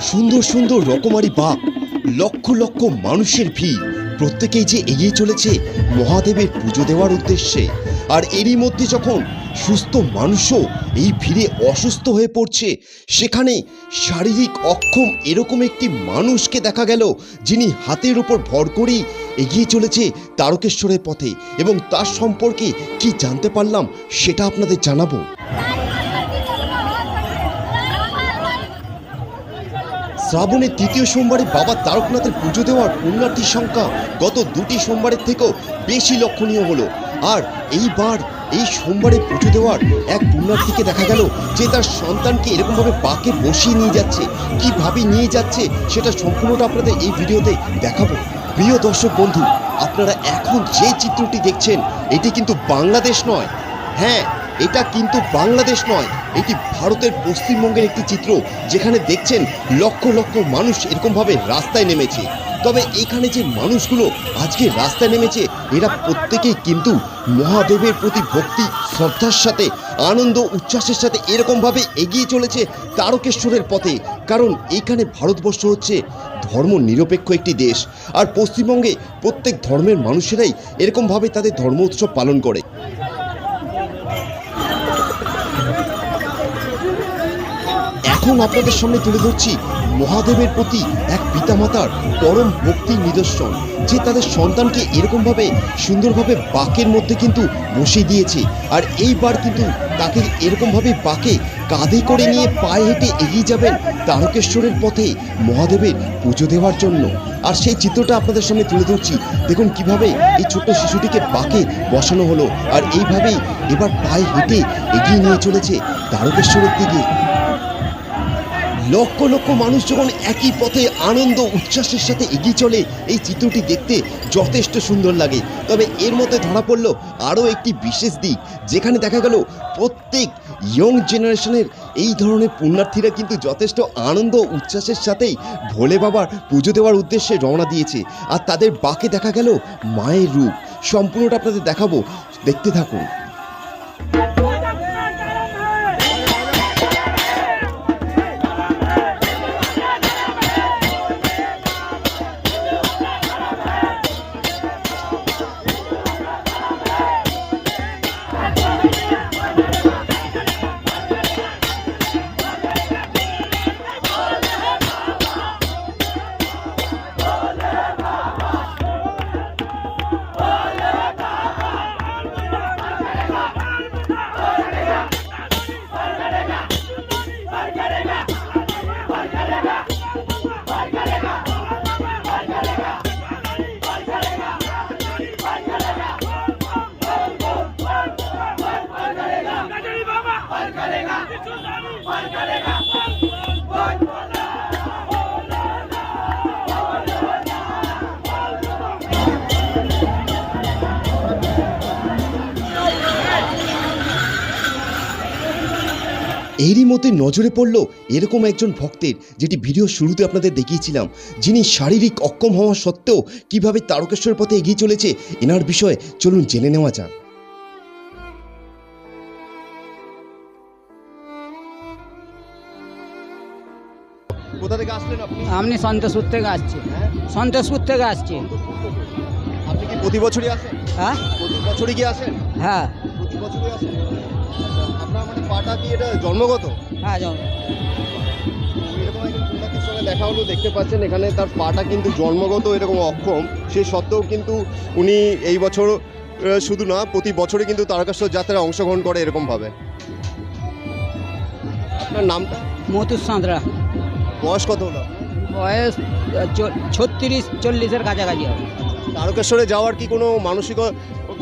সুন্দর সুন্দর রকমারি বাঘ, লক্ষ লক্ষ মানুষের ভিড়। প্রত্যেকেই যে এগিয়ে চলেছে মহাদেবের পুজো দেওয়ার উদ্দেশ্যে। আর এরই মধ্যে যখন সুস্থ মানুষও এই ভিড়ে অসুস্থ হয়ে পড়ছে, সেখানে শারীরিক অক্ষম এরকম একটি মানুষকে দেখা গেল, যিনি হাতের উপর ভর করেই এগিয়ে চলেছে তারকেশ্বরের পথে। এবং তার সম্পর্কে কি জানতে পারলাম, সেটা আপনাদের জানাব। শ্রাবণের তৃতীয় সোমবারে বাবা তারকনাথের পুজো দেওয়ার পুণ্যার্থীর সংখ্যা গত দুটি সোমবারের থেকেও বেশি লক্ষণীয় হলো। আর এইবার এই সোমবারে পুজো দেওয়ার এক পুণ্যার্থীকে দেখা গেল যে তার সন্তানকে এরকমভাবে বাকে বসিয়ে নিয়ে যাচ্ছে, কীভাবে নিয়ে যাচ্ছে সেটা সম্পূর্ণটা আপনাদের এই ভিডিওতে দেখাবো। প্রিয় দর্শক বন্ধু, আপনারা এখন যে চিত্রটি দেখছেন, এটি কিন্তু বাংলাদেশ নয়। হ্যাঁ এটা কিন্তু বাংলাদেশ নয়। এটি ভারতের পশ্চিমবঙ্গের একটি চিত্র যেখানে দেখছেন লক্ষ লক্ষ মানুষ এরকমভাবে রাস্তায় নেমেছে। তবে এখানে যে মানুষগুলো আজকে রাস্তায় নেমেছে, এরা প্রত্যেকেই কিন্তু মহাদেবের প্রতি ভক্তি, শ্রদ্ধার সাথে, আনন্দ, উচ্ছ্বাসের সাথে এরকমভাবে এগিয়ে চলেছে তারকেশ্বরের পথে। কারণ এখানে ভারতবর্ষ হচ্ছে ধর্ম নিরপেক্ষ একটি দেশ। আর পশ্চিমবঙ্গে প্রত্যেক ধর্মের মানুষেরাই এরকমভাবে তাদের ধর্ম উৎসব পালন করে। এখন আপনাদের সামনে তুলে ধরছি মহাদেবের প্রতি এক পিতামাতার পরম ভক্তির নিদর্শন, যে তাদের সন্তানকে এরকমভাবে সুন্দরভাবে বাকের মধ্যে কিন্তু বসিয়ে দিয়েছে। আর এইবার কিন্তু তাকে এরকমভাবে বাকে কাঁধে করে নিয়ে পায়ে হেঁটে এগিয়ে যাবেন তারকেশ্বরের পথে মহাদেবের পুজো দেওয়ার জন্য। আর সেই চিত্রটা আপনাদের সামনে তুলে ধরছি। দেখুন কীভাবে এই ছোট্ট শিশুটিকে বাকে বসানো হলো। আর এইভাবেই এবার পায়ে হেঁটে এগিয়ে নিয়ে চলেছে তারকেশ্বরের দিকে। লক্ষ লক্ষ মানুষ যখন একই পথে আনন্দ উচ্ছ্বাসের সাথে এগিয়ে চলে, এই চিত্রটি দেখতে যথেষ্ট সুন্দর লাগে। তবে এর মধ্যে ধরা পড়ল আরও একটি বিশেষ দিক, যেখানে দেখা গেল প্রত্যেক ইয়ং জেনারেশনের এই ধরনের পুণ্যার্থীরা কিন্তু যথেষ্ট আনন্দ উচ্ছ্বাসের সাথেই ভোলে বাবার পুজো দেওয়ার উদ্দেশ্যে রওনা দিয়েছে। আর তাদের বাকে দেখা গেল মায়ের রূপ। সম্পূর্ণটা আপনাদের দেখাবো। দেখতে থাকুন। এরই মধ্যে নজরে পড়ল এরকম একজন ভক্তের যেটি ভিডিও শুরুতে আপনাদের দেখিয়েছিলাম। যিনি শারীরিক অক্ষম হওয়া সত্ত্বেও কীভাবে তারকেশ্বর পথে এগিয়ে চলেছে এনার বিষয়ে চলুন জেনে নেওয়া যাক। কোথা থেকে আসলেন আপনি? আপনি সন্তোষপুর থেকে আসছি। সন্তোষপুর থেকে আসছি। আপনি কি প্রতি বছরই আসেন? হ্যাঁ? প্রতি বছরই কি আসেন? হ্যাঁ। প্রতি বছরই আসেন? আপনার মানে পাটা কি এটা জন্মগত? হ্যাঁ এরকম একজন সঙ্গে দেখা হলো দেখতে পাচ্ছেন এখানে তার পাটা কিন্তু জন্মগত এরকম অক্ষম। সে সত্ত্বেও কিন্তু উনি এই বছর শুধু না প্রতি বছরই কিন্তু তারকেশ্বর যাত্রায় অংশগ্রহণ করে এরকমভাবে। আপনার নামটা? মতুর সাঁতরা। বয়স কত হলো? বয়স ছত্রিশ চল্লিশের কাছাকাছি হবে। তারকেশ্বরে যাওয়ার কি কোনো মানসিক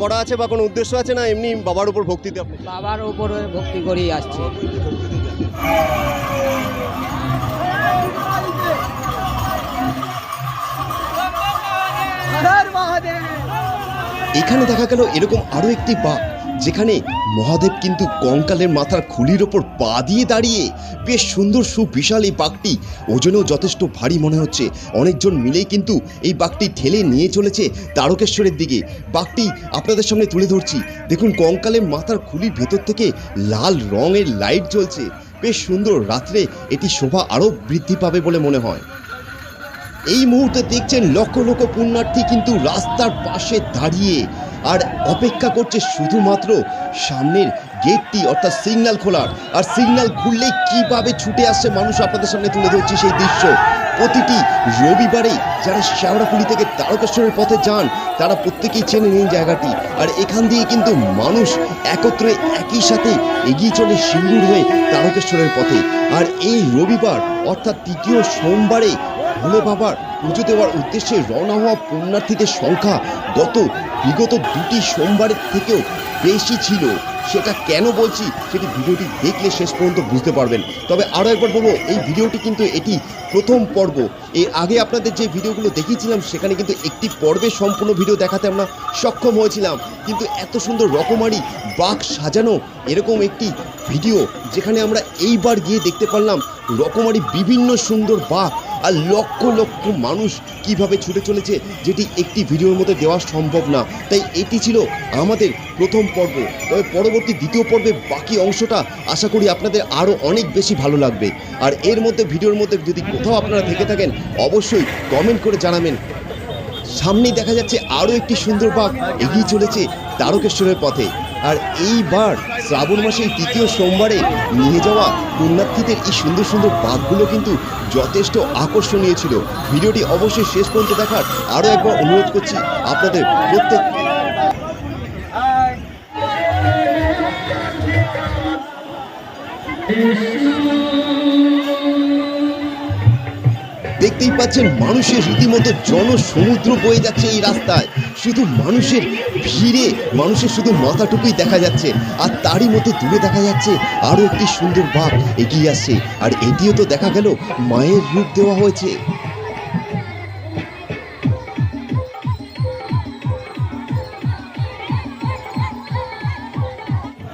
করা আছে বা কোনো উদ্দেশ্য আছে না এমনি বাবার উপর ভক্তি আপনি বাবার উপরে ভক্তি করেই আসছে। এখানে দেখা গেল এরকম আরও একটি বাঘ যেখানে মহাদেব কিন্তু কঙ্কালের মাথার খুলির ওপর পা দিয়ে দাঁড়িয়ে বেশ সুন্দর সুবিশাল এই বাঘটি। ওজনেও যথেষ্ট ভারী মনে হচ্ছে। অনেকজন মিলেই কিন্তু এই বাঘটি ঠেলে নিয়ে চলেছে তারকেশ্বরের দিকে। বাঘটি আপনাদের সামনে তুলে ধরছি। দেখুন, কঙ্কালের মাথার খুলির ভেতর থেকে লাল রঙের লাইট জ্বলছে। বেশ সুন্দর। রাত্রে এটি শোভা আরও বৃদ্ধি পাবে বলে মনে হয়। এই মুহূর্তে দেখছেন লক্ষ লক্ষ পুণ্যার্থী কিন্তু রাস্তার পাশে দাঁড়িয়ে আর অপেক্ষা করছে শুধুমাত্র সামনের গেটটি অর্থাৎ সিগন্যাল খোলার। আর সিগন্যাল খুললেই কীভাবে ছুটে আসছে মানুষ আপনাদের সামনে তুলে ধরছি সেই দৃশ্য। প্রতিটি রবিবারে যারা শেওড়াফুলি থেকে তারকেশ্বরের পথে যান, তারা প্রত্যেকেই চেনে এই জায়গাটি। আর এখান দিয়ে কিন্তু মানুষ একত্রে একই সাথে এগিয়ে চলে সিঙ্গুর হয়ে তারকেশ্বরের পথে। আর এই রবিবার, অর্থাৎ তৃতীয় সোমবারে ভোলে বাবার পুজো দেওয়ার উদ্দেশ্যে রওনা হওয়া পুণ্যার্থীদের সংখ্যা গত বিগত দুটি সোমবারের থেকেও বেশি ছিল। সেটা কেন বলছি সেটি ভিডিওটি দেখলে শেষ পর্যন্ত বুঝতে পারবেন। তবে আরও একবার বলব, এই ভিডিওটি কিন্তু এটি প্রথম পর্ব। এর আগে আপনাদের যে ভিডিওগুলো দেখিয়েছিলাম, সেখানে কিন্তু একটি পর্বে সম্পূর্ণ ভিডিও দেখাতে আমরা সক্ষম হয়েছিলাম। কিন্তু এত সুন্দর রকমারি বাঘ সাজানো, এরকম একটি ভিডিও যেখানে আমরা এইবার গিয়ে দেখতে পারলাম রকমারি বিভিন্ন সুন্দর বাঘ আর লক্ষ লক্ষ মানুষ কীভাবে ছুটে চলেছে যেটি একটি ভিডিওর মধ্যে দেওয়া সম্ভব না। তাই এটি ছিল আমাদের প্রথম পর্ব। তবে পরবর্তী দ্বিতীয় পর্বে বাকি অংশটা আশা করি আপনাদের আরও অনেক বেশি ভালো লাগবে। আর এর মধ্যে ভিডিওর মধ্যে যদি কোথাও আপনারা থেকে থাকেন, অবশ্যই কমেন্ট করে জানাবেন। সামনেই দেখা যাচ্ছে আরও একটি সুন্দর বাঘ এগিয়ে চলেছে তারকেশ্বরের পথে। আর এইবার শ্রাবণ মাসের তৃতীয় সোমবারে নিয়ে যাওয়া পুণ্যার্থীদের এই সুন্দর সুন্দর বাঘগুলো কিন্তু যথেষ্ট আকর্ষণীয় ছিল ভিডিওটি অবশ্যই শেষ পর্যন্ত দেখার আরও একবার অনুরোধ করছি আপনাদের প্রত্যেক দেখতেই পাচ্ছেন মানুষের রীতিমতো জনসমুদ্র বয়ে যাচ্ছে এই রাস্তায়। শুধু মানুষের ভিড়ে, মানুষের শুধু মাথাটুকুই দেখা যাচ্ছে। আর তারই মতো দূরে দেখা যাচ্ছে আরও একটি সুন্দর বাঘ এগিয়ে আসছে। আর এটিও তো দেখা গেল, মায়ের রূপ দেওয়া হয়েছে।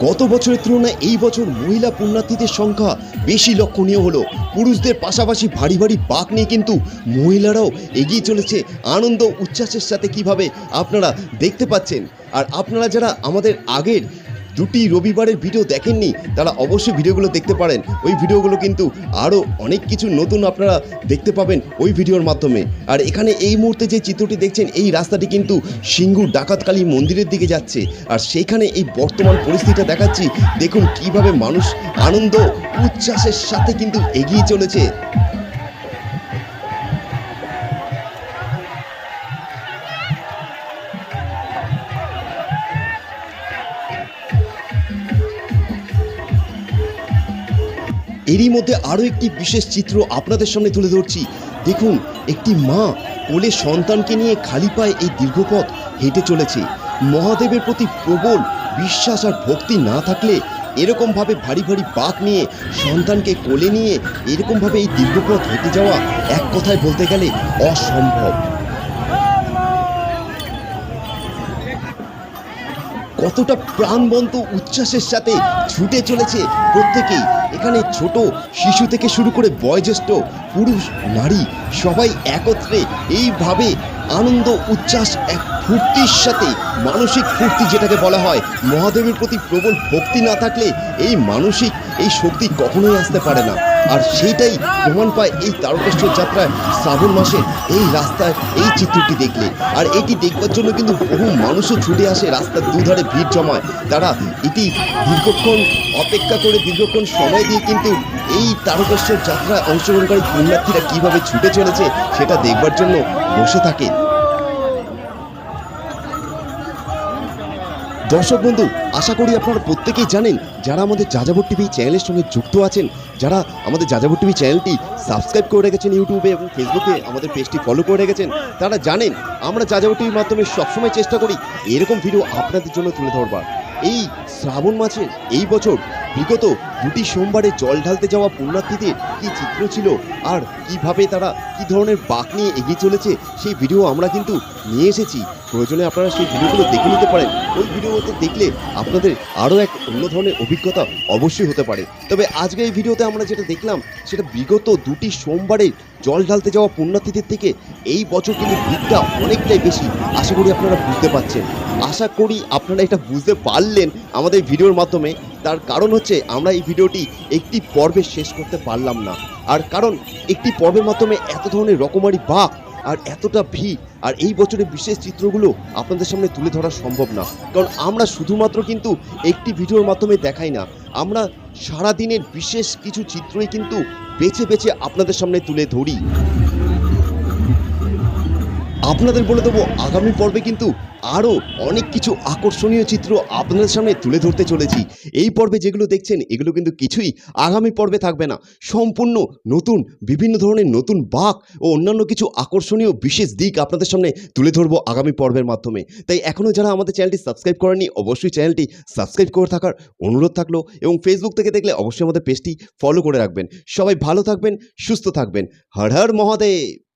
গত বছরের তুলনায় এই বছর মহিলা পুণ্যার্থীদের সংখ্যা বেশি লক্ষণীয় হলো। পুরুষদের পাশাপাশি ভারী ভারী বাঘ নিয়ে কিন্তু মহিলারাও এগিয়ে চলেছে। আনন্দ উচ্ছ্বাসের সাথে কীভাবে আপনারা দেখতে পাচ্ছেন? আর আপনারা যারা আমাদের আগের দুটি রবিবারের ভিডিও দেখেননি, তারা অবশ্যই ভিডিওগুলো দেখতে পারেন। ওই ভিডিওগুলো কিন্তু আরও অনেক কিছু নতুন আপনারা দেখতে পাবেন ওই ভিডিওর মাধ্যমে। আর এখানে এই মুহূর্তে যে চিত্রটি দেখছেন, এই রাস্তাটি কিন্তু সিঙ্গুর ডাকাতকালী মন্দিরের দিকে যাচ্ছে। আর সেইখানে এই বর্তমান পরিস্থিতিটা দেখাচ্ছি, দেখুন কীভাবে মানুষ আনন্দ, উচ্ছ্বাসের সাথে কিন্তু এগিয়ে চলেছে। এরই মধ্যে আরও একটি বিশেষ চিত্র আপনাদের সামনে তুলে ধরছি। দেখুন, একটি মা কোলে সন্তানকে নিয়ে খালি পায়ে এই দীর্ঘপথ হেঁটে চলেছে। মহাদেবের প্রতি প্রবল বিশ্বাস আর ভক্তি না থাকলে এরকমভাবে ভারী ভারী বাঁক নিয়ে সন্তানকে কোলে নিয়ে এরকমভাবে এই দীর্ঘপথ হেঁটে যাওয়া এক কথায় বলতে গেলে অসম্ভব। কতটা প্রাণবন্ত উচ্ছ্বাসের সাথে ছুটে চলেছে প্রত্যেকেই। এখানে ছোট শিশু থেকে শুরু করে বয়োজ্যেষ্ঠ পুরুষ নারী সবাই একত্রে এইভাবে আনন্দ, উচ্ছ্বাস, এক ফুর্তির সাথে, মানসিক ফুর্তি যেটাকে বলা হয়। মহাদেবের প্রতি প্রবল ভক্তি না থাকলে এই মানসিক, এই শক্তি কখনোই আসতে পারে না। আর সেইটাই প্রমাণ পায় এই তারকেশ্বর যাত্রায় শ্রাবণ মাসে এই রাস্তায় এই চিত্রটি দেখলে। আর এটি দেখবার জন্য কিন্তু বহু মানুষও ছুটে আসে রাস্তার দুধারে ভিড় জমায়। তারা এটি দীর্ঘক্ষণ অপেক্ষা করে, দীর্ঘক্ষণ সময় দিয়ে কিন্তু এই তারকেশ্বর যাত্রায় অংশগ্রহণকারী পুণ্যার্থীরা কীভাবে ছুটে চলেছে, সেটা দেখবার জন্য বসে থাকেন। দর্শক বন্ধু, আশা করি আপনারা প্রত্যেকেই জানেন, যারা আমাদের যাযাবর টিভি চ্যানেলের সঙ্গে যুক্ত আছেন, যারা আমাদের যাযাবর টিভি চ্যানেলটি সাবস্ক্রাইব করে রেখেছেন ইউটিউবে এবং ফেসবুকে, আমাদের পেজটি ফলো করে রেখেছেন, তারা জানেন, আমরা যাযাবর টিভির মাধ্যমে সবসময় চেষ্টা করি এরকম ভিডিও আপনাদের জন্য তুলে ধরবার। এই শ্রাবণ মাসের এই বছর বিগত দুটি সোমবারে জল ঢালতে যাওয়া পুণ্যার্থীদের কি চিত্র ছিল? আর কীভাবে তারা কি ধরনের বাঁক নিয়ে এগিয়ে চলেছে? সেই ভিডিও আমরা কিন্তু নিয়ে এসেছি। প্রয়োজনে আপনারা সেই ভিডিওগুলো দেখে নিতে পারেন। ওই ভিডিওতে দেখলে আপনাদের আরও এক অন্য ধরনের অভিজ্ঞতা অবশ্যই হতে পারে। তবে আজকে এই ভিডিওতে আমরা যেটা দেখলাম, সেটা বিগত দুটি সোমবারে জল ঢালতে যাওয়া পুণ্যার্থীদের থেকে এই বছর কিন্তু ভিড়টা অনেকটাই বেশি। আশা করি আপনারা বুঝতে পারছেন। আশা করি আপনারা এটা বুঝতে পারলেন আমাদের ভিডিওর মাধ্যমে। তার কারণ হচ্ছে আমরা এই ভিডিওটি একটি পর্বে শেষ করতে পারলাম না। আর কারণ একটি পর্বের মাধ্যমে এত ধরনের রকমারি বাঘ আর এতটা ভিড় আর এই বছরের বিশেষ চিত্রগুলো আপনাদের সামনে তুলে ধরা সম্ভব না। কারণ আমরা শুধুমাত্র কিন্তু একটি ভিডিওর মাধ্যমে দেখাই না। আমরা সারাদিনের বিশেষ কিছু চিত্রই কিন্তু বেছে বেছে আপনাদের সামনে তুলে ধরি। আপনাদের বলে দেবো, আগামী পর্বে কিন্তু আরও অনেক কিছু আকর্ষণীয় চিত্র আপনাদের সামনে তুলে ধরতে চলেছি। এই পর্বে যেগুলো দেখছেন, এগুলো কিন্তু কিছুই আগামী পর্বে থাকবে না। সম্পূর্ণ নতুন, বিভিন্ন ধরনের নতুন বাক ও অন্যান্য কিছু আকর্ষণীয় বিশেষ দিক আপনাদের সামনে তুলে ধরবো আগামী পর্বের মাধ্যমে। তাই এখনও যারা আমাদের চ্যানেলটি সাবস্ক্রাইব করেনি অবশ্যই চ্যানেলটি সাবস্ক্রাইব করে থাকার অনুরোধ থাকল এবং ফেসবুক থেকে দেখলে অবশ্যই আমাদের পেজটি ফলো করে রাখবেন। সবাই ভালো থাকবেন, সুস্থ থাকবেন। হর হর মহাদেব!